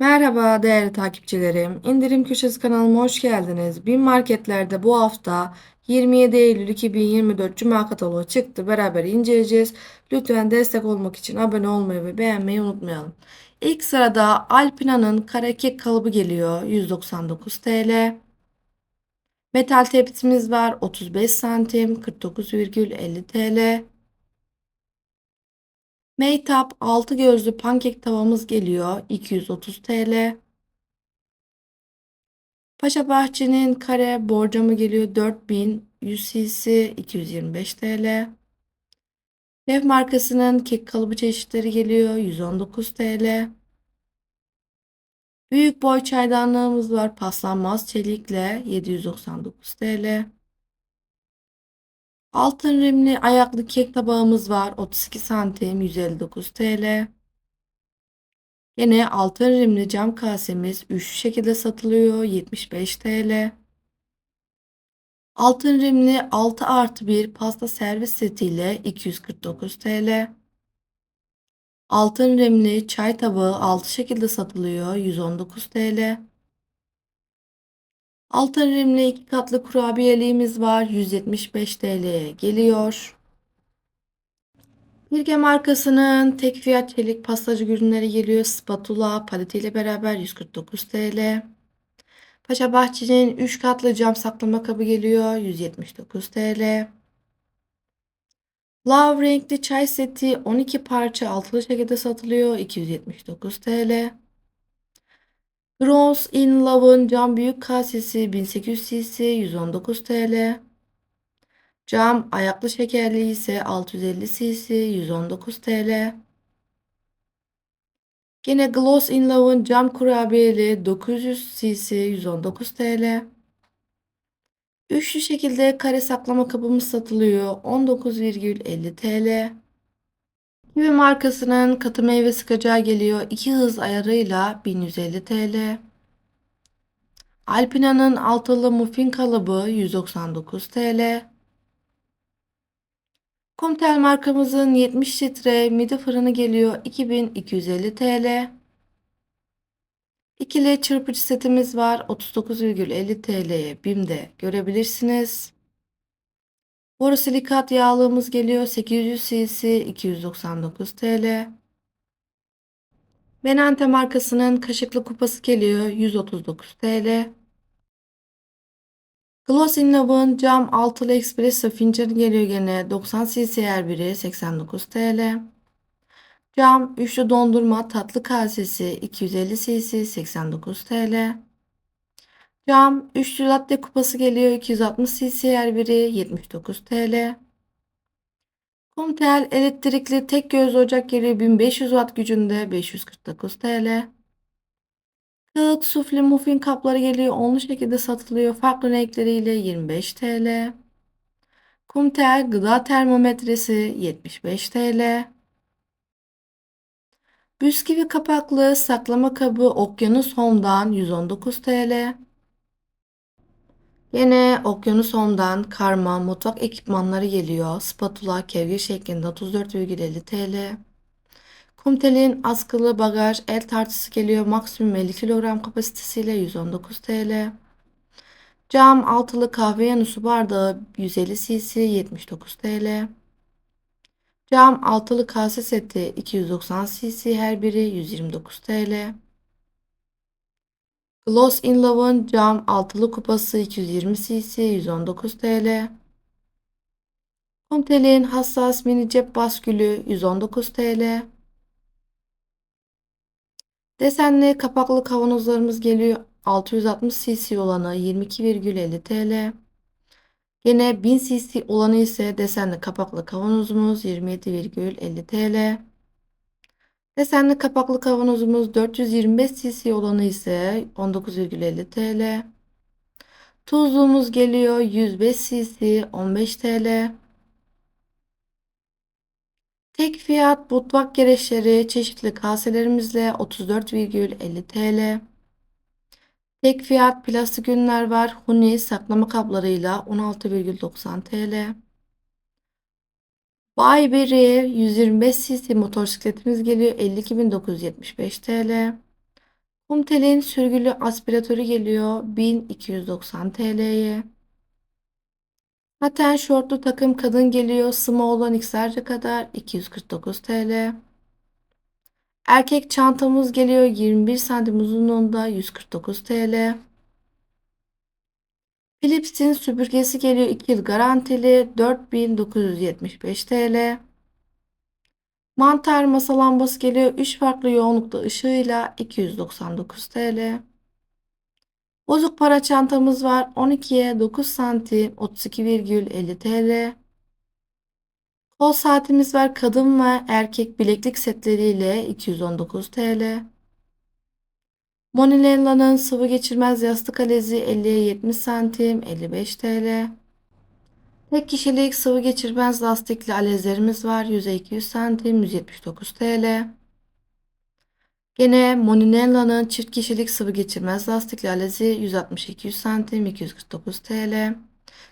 Merhaba değerli takipçilerim. İndirim Köşesi kanalıma hoş geldiniz. Bin marketlerde bu hafta 27 Eylül 2024 Cuma kataloğu çıktı. Beraber inceleyeceğiz. Lütfen destek olmak için abone olmayı ve beğenmeyi unutmayalım. İlk sırada Alpina'nın kare kek kalıbı geliyor. 199 TL. Metal tepsimiz var. 35 santim. 49,50 TL. Maytap 6 gözlü pankek tavamız geliyor. 230 TL. Paşa Bahçe'nin kare borcamı geliyor 4100 cc 225 TL. Dev markasının kek kalıbı çeşitleri geliyor 119 TL. Büyük boy çaydanlığımız var paslanmaz çelikle 799 TL. Altın rimli ayaklı kek tabağımız var 32 santim 159 TL. Yine altın rimli cam kasemiz üçlü şekilde satılıyor 75 TL. Altın rimli 6 artı 1 pasta servis setiyle 249 TL. Altın rimli çay tabağı 6 şekilde satılıyor 119 TL. Altın rimli 2 katlı kurabiyeliğimiz var 175 TL'ye geliyor. Bilge markasının tek fiyat çelik pastacı ürünleri geliyor. Spatula paletiyle beraber 149 TL. Paşa Bahçe'nin 3 katlı cam saklama kabı geliyor. 179 TL. Love renkli çay seti 12 parça altılı şekilde satılıyor. 279 TL. Bronze in Love'ın cam büyük kasesi 1800 cc 119 TL. Cam ayaklı şekerli ise 650 cc 119 TL. Yine Gloss in Love'ın cam kurabiyeli 900 cc 119 TL. Üçlü şekilde kare saklama kabımız satılıyor 19,50 TL. Kiwi markasının katı meyve sıkacağı geliyor 2 hız ayarıyla 1150 TL. Alpina'nın altılı muffin kalıbı 199 TL. Comtel markamızın 70 litre midi fırını geliyor 2250 TL. İkili çırpıcı setimiz var 39,50 TL'ye BİM'de görebilirsiniz. Borosilikat yağlığımız geliyor 800 cc 299 TL. Benante markasının kaşıklı kupası geliyor 139 TL. Gloss in Love'ın cam altılı espresso fincanı geliyor gene 90 cc her biri 89 TL. Cam üçlü dondurma tatlı kasesi 250 cc 89 TL. Cam üçlü latte kupası geliyor 260 cc her biri 79 TL. Comtel elektrikli tek göz ocak geliyor 1500 watt gücünde 549 TL. Kağıt sufle muffin kapları geliyor. Onlu şekilde satılıyor. Farklı renkleriyle 25 TL. Kumtel gıda termometresi 75 TL. Bisküvi kapaklı saklama kabı Okyanus Home'dan 119 TL. Yine Okyanus Home'dan karma mutfak ekipmanları geliyor. Spatula kevgir şeklinde 34,50 TL. Kumtel'in askılı bagaj el tartısı geliyor. Maksimum 50 kilogram kapasitesiyle 119 TL. Cam altılı kahve yanı su bardağı 150 cc 79 TL. Cam altılı kase seti 290 cc her biri 129 TL. Gloss in Love'ın cam altılı kupası 220 cc 119 TL. Comtel'in hassas mini cep baskülü 119 TL. Desenli kapaklı kavanozlarımız geliyor. 660 cc olanı 22,50 TL. Yine 1000 cc olanı ise desenli kapaklı kavanozumuz 27,50 TL. Desenli kapaklı kavanozumuz 425 cc olanı ise 19,50 TL. Tuzluğumuz geliyor 105 cc 15 TL. Tek fiyat mutfak gereçleri çeşitli kaselerimizle 34,50 TL. Tek fiyat plastik ürünler var. Huni saklama kaplarıyla 16,90 TL. Bayberry 125 cc motosikletimiz geliyor 52.975 TL. Kumtel'in sürgülü aspiratörü geliyor 1290 TL'ye. Paten şortlu takım kadın geliyor small XL'ce kadar 249 TL. Erkek çantamız geliyor 21 santim uzunluğunda 149 TL. Philips'in süpürgesi geliyor 2 yıl garantili 4975 TL. Mantar masa lambası geliyor 3 farklı yoğunlukta ışığıyla 299 TL. Bozuk para çantamız var 12'ye 9 santim 32,50 TL. Kol saatimiz var kadın ve erkek bileklik setleriyle 219 TL. Monilella'nın sıvı geçirmez yastık alezi 50'ye 70 santim 55 TL. Tek kişilik sıvı geçirmez lastikli alezlerimiz var 100'e 200 santim 179 TL. Gene Moninella'nın çift kişilik sıvı geçirmez lastikli alezi 160-200 santim 249 TL.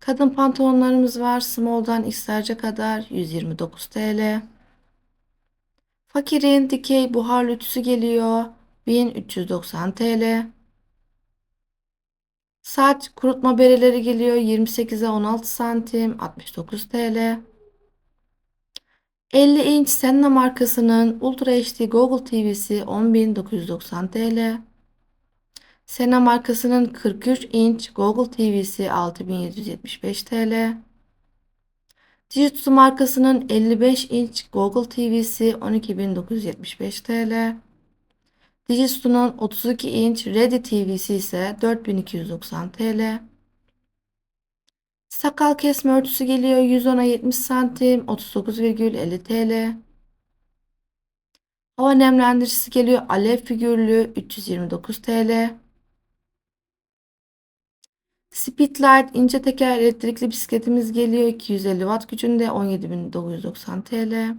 Kadın pantolonlarımız var. Small'dan XL'ce kadar 129 TL. Fakirin dikey buhar ütüsü geliyor 1390 TL. Saç kurutma bereleri geliyor 28'e 16 santim 69 TL. 50 inç Senna markasının Ultra HD Google TV'si 10.990 TL. Sena markasının 43 inç Google TV'si 6775 TL. Fujitsu markasının 55 inç Google TV'si 12975 TL. Fujitsu'nun 32 inç Ready TV'si ise 4290 TL. Sakal kesme örtüsü geliyor 110'a 70 santim 39,50 TL. Hava nemlendiricisi geliyor alev figürlü 329 TL. Speedlight ince teker elektrikli bisikletimiz geliyor 250 watt gücünde 17.990 TL.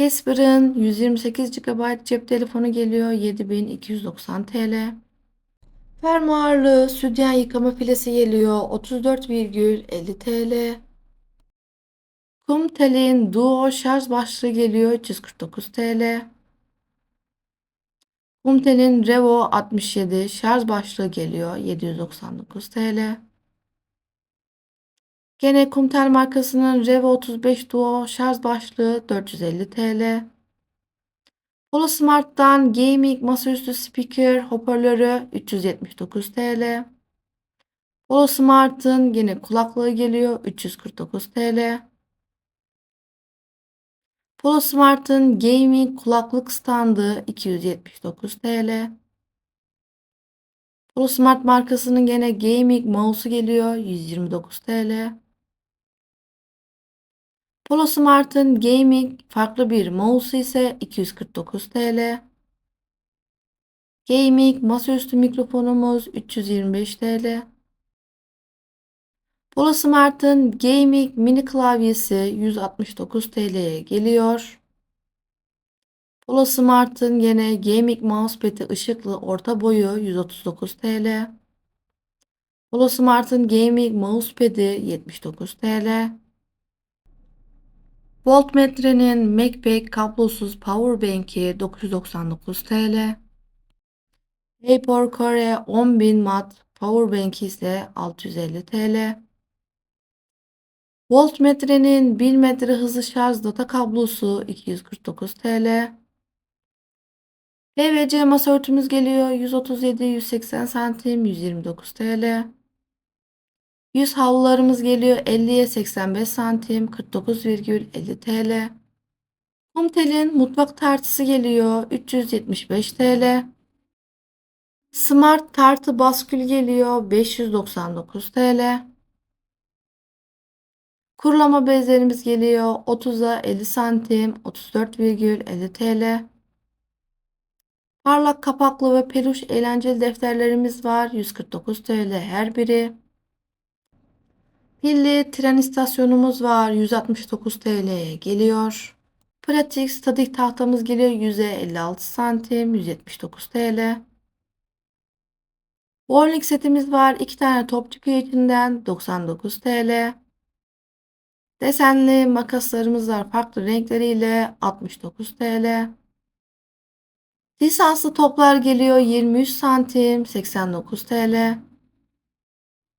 Casper'ın 128 GB cep telefonu geliyor 7290 TL. Fermuarlı sütyen yıkama filesi geliyor 34,50 TL. Kumtel'in Duo şarj başlığı geliyor 349 TL. Kumtel'in Revo 67 şarj başlığı geliyor 799 TL. Gene Kumtel markasının Revo 35 Duo şarj başlığı 450 TL. Polo Smart'tan gaming masaüstü speaker hoparlörü 379 TL. Polo Smart'ın yine kulaklığı geliyor 349 TL. Polo Smart'ın gaming kulaklık standı 279 TL. Polo Smart markasının gene gaming mouse'u geliyor 129 TL. Polo Smart'ın gaming farklı bir mouse'u ise 249 TL. Gaming masaüstü mikrofonumuz 325 TL. Polo Smart'ın Gaming mini klavyesi 169 TL'ye geliyor. Polo Smart'ın yine Gaming mousepad'i ışıklı orta boyu 139 TL. Polo Smart'ın Gaming mousepad'i 79 TL. Voltmetre'nin MacBook kablosuz powerbank'i 999 TL. Vapor Core 10.000 watt powerbank'i ise 650 TL. Voltmetrenin 1 metre hızlı şarj data kablosu 249 TL. PVC masa örtümüz geliyor 137 180 santim 129 TL. Yüz havlularımız geliyor 50'ye 85 santim 49,50 TL. Kumtel'in mutfak tartısı geliyor 375 TL. Smart tartı baskül geliyor 599 TL. Kurulama bezlerimiz geliyor 30'a 50 santim 34,50 TL. Parlak kapaklı ve peluş eğlenceli defterlerimiz var 149 TL her biri. Pilli tren istasyonumuz var 169 TL'ye geliyor. Pratik statik tahtamız geliyor 100'e 56 santim 179 TL. Bowling setimiz var 2 tane top çıkıyor içinden 99 TL. Desenli makaslarımız var farklı renkleriyle 69 TL. Lisanslı toplar geliyor 23 santim 89 TL.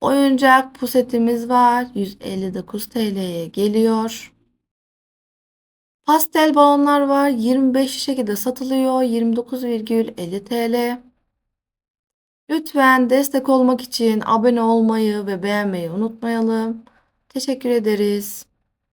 Oyuncak pusetimiz var 159 TL'ye geliyor. Pastel balonlar var 25 şekilde satılıyor 29,50 TL. Lütfen destek olmak için abone olmayı ve beğenmeyi unutmayalım. Teşekkür ederiz.